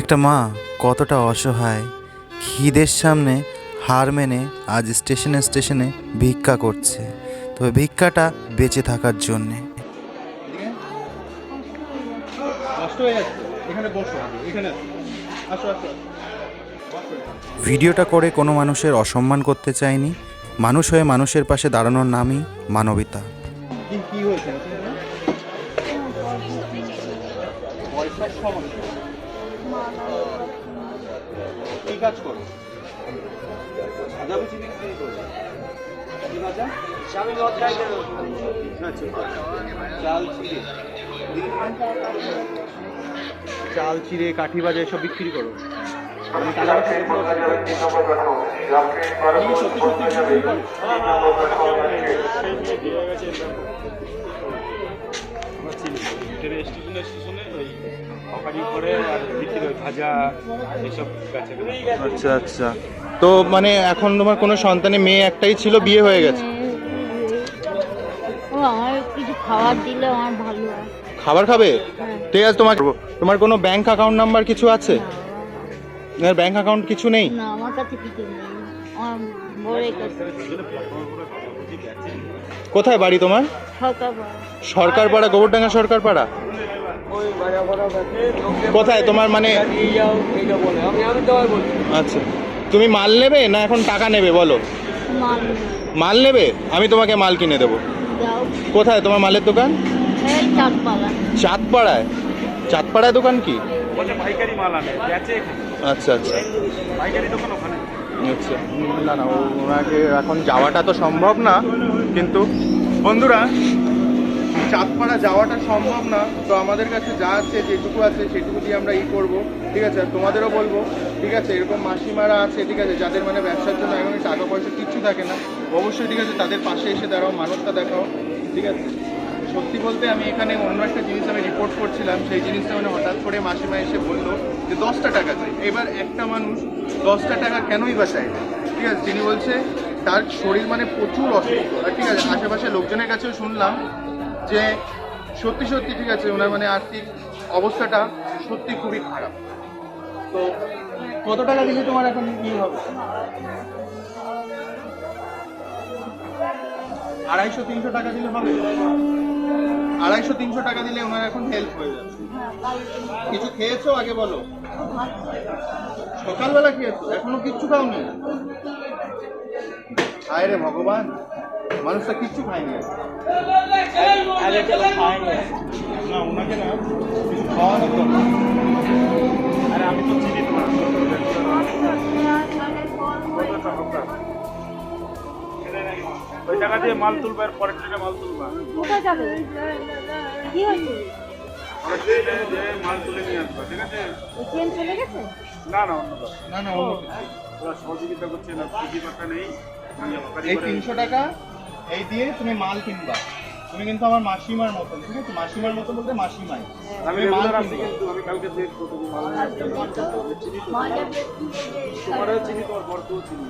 একটা মা কতটা অসহায়। খিদের সামনে হার মেনে আজ স্টেশনে স্টেশনে ভিক্ষা করছে। তবে ভিক্ষাটা বেঁচে থাকার জন্যে। ভিডিওটা করে কোনো মানুষের অসম্মান করতে চাইনি। মানুষ হয়ে মানুষের পাশে দাঁড়ানোর নামই মানবিতা। কি হয়েছে? কি কাজ করো করো কি আচ্ছা চাল চিড়ে চাল চিড়ে কাঠি ভাজা এসব বিক্রি করো আমি টাকা সত্যি সত্যি স্টেশনে ওই করে হয় ভাজা এইসব গাছে আচ্ছা আচ্ছা। তো মানে এখন তোমার কোনো সন্তানে মেয়ে একটাই ছিল বিয়ে হয়ে গেছে? ও আমার কিছু খাবার দিলে আমার ভালো হয়। খাবার খাবে? হ্যাঁ। ঠিক আছে তোমার তোমার কোনো ব্যাংক অ্যাকাউন্ট নাম্বার কিছু আছে? তোমার ব্যাংক অ্যাকাউন্ট কিছু নেই? না আমার কাছে কিছু নেই। আমার বড়ের কাছে। কোথায় বাড়ি তোমার? সরকারপাড়া গোবরডাঙ্গা সরকারপাড়া? কোথায়? তোমার মানে আচ্ছা। তুমি মাল নেবে না এখন টাকা নেবে বলো? মাল নেবে। আমি তোমাকে মাল কিনে দেবো। কোথায়? তোমার মালের দোকান? চাঁদপাড়ায়। চাঁদপাড়ায়? দোকান কি? আচ্ছা আচ্ছা। পাইকারি দোকান ওখানে। আচ্ছা। না না ওনাকে এখন যাওয়াটা তো সম্ভব না কিন্তু বন্ধুরা চাঁদপাড়া যাওয়াটা সম্ভব না। তো আমাদের কাছে যা আছে, যেটুকু আছে, সেটুকু দিয়ে আমরা ই করব। ঠিক আছে? আর তোমাদেরও বলব, ঠিক আছে? এরকম মাসিমারা আছে, ঠিক আছে? যাদের মানে ব্যবসার জন্য এখন টাকা পয়সা কিচ্ছু থাকে না। অবশ্যই, ঠিক আছে, তাদের পাশে এসে দাঁড়াও মানবতা দেখাও, ঠিক আছে? সত্যি বলতে আমি এখানে অন্য একটা জিনিস আমি রিপোর্ট করছিলাম, সেই জিনিসটা মানে হঠাৎ করে মাসিমা এসে বলল যে, দশটা টাকা চাই। এবার একটা মানুষ দশটা টাকা কেনই বা চাই ঠিক আছে? তিনি বলছে, তার শরীর মানে প্রচুর অসুস্থ। আর ঠিক আছে আশেপাশে লোকজনের কাছেও শুনলাম যে সত্যি সত্যি ঠিক আছে, ওনার মানে আর্থিক অবস্থাটা সত্যি খুবই খারাপ। তো কত টাকা দিলে তোমার এখন কি হবে? আড়াইশো তিনশো টাকা দিলে হবে? আড়াইশো তিনশো টাকা দিলে ওনার এখন হেল্প হয়ে যাবে। কিছু খেয়েছো আগে বলো? সকালবেলা খেয়েছো, এখনও কিচ্ছু খাওনি? হায় রে ভগবান। মানুষটা কিচ্ছু খায়নি না। ওনাকে না আরে আমি তো চিনি তোমার ওই টাকা দিয়ে মাল তুলবা আর পরের টাকা মাল তুলবা। কোথায় যাবে? কি হয়েছে? আমরা ট্রেনে যে মাল তুলে নিয়ে আসবা ঠিক আছে? ট্রেন চলে গেছে? না না অন্য না না অন্য। ওরা সহযোগিতা করছে না পুঁজি নেই। এই তিনশো টাকা এই দিয়ে তুমি মাল কিনবা। তুমি কিন্তু আমার মাসিমার মতন ঠিক আছে? মাসিমার মতো বলতে মাসিমাই। আমি মাল আসি কিন্তু আমি কালকে দেখব তুমি মাল। চিনি তোমারও চিনি তোমার বরকেও চিনি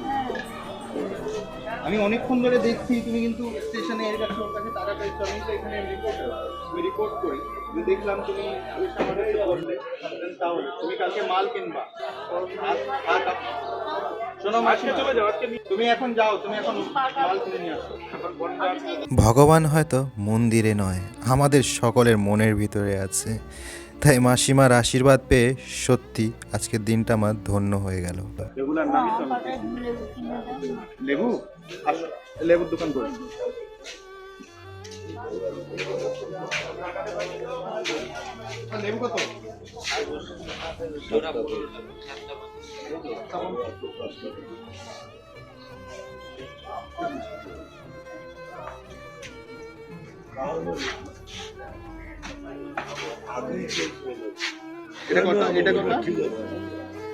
আমি অনেকক্ষণ ধরে দেখছি তুমি কিন্তু স্টেশনে এর কাছে ওর কাছে টাকা পেয়েছ আমি তো এখানে রিপোর্ট আমি রিপোর্ট করি আমি দেখলাম তুমি আমার কাছে বললে তাহলে তুমি কালকে মাল কিনবা। আর- আর ভগবান হয়তো মন্দিরে নয় আমাদের সকলের মনের ভিতরে আছে। তাই মাসিমার আশীর্বাদ পেয়ে সত্যি আজকের দিনটা আমার ধন্য হয়ে গেল। লেবুর দোকান করে। লেবু কত? এটা কত? এটা কত?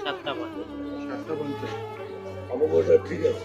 সাতটা পঞ্চাশ। সাতটা পঞ্চাশ। ঠিক আছে।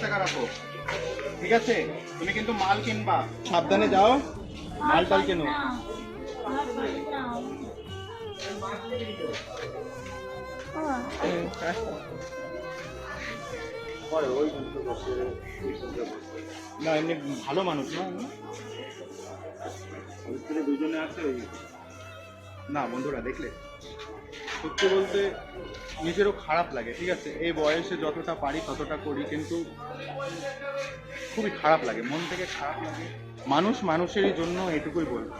টাকা রাখো। ঠিক আছে? তুমি কিন্তু মাল কিনবা। সাবধানে যাও। মাল টাল কেনো। আর না, এমনি ভালো মানুষ না? দুজনে আছে না, বন্ধুরা, দেখলে। সত্যি বলতে নিজেরও খারাপ লাগে, ঠিক আছে? এই বয়সে যতটা পারি ততটা করি, কিন্তু খুবই খারাপ লাগে, মন থেকে খারাপ লাগে। মানুষ মানুষেরই জন্য এটুকুই বলব।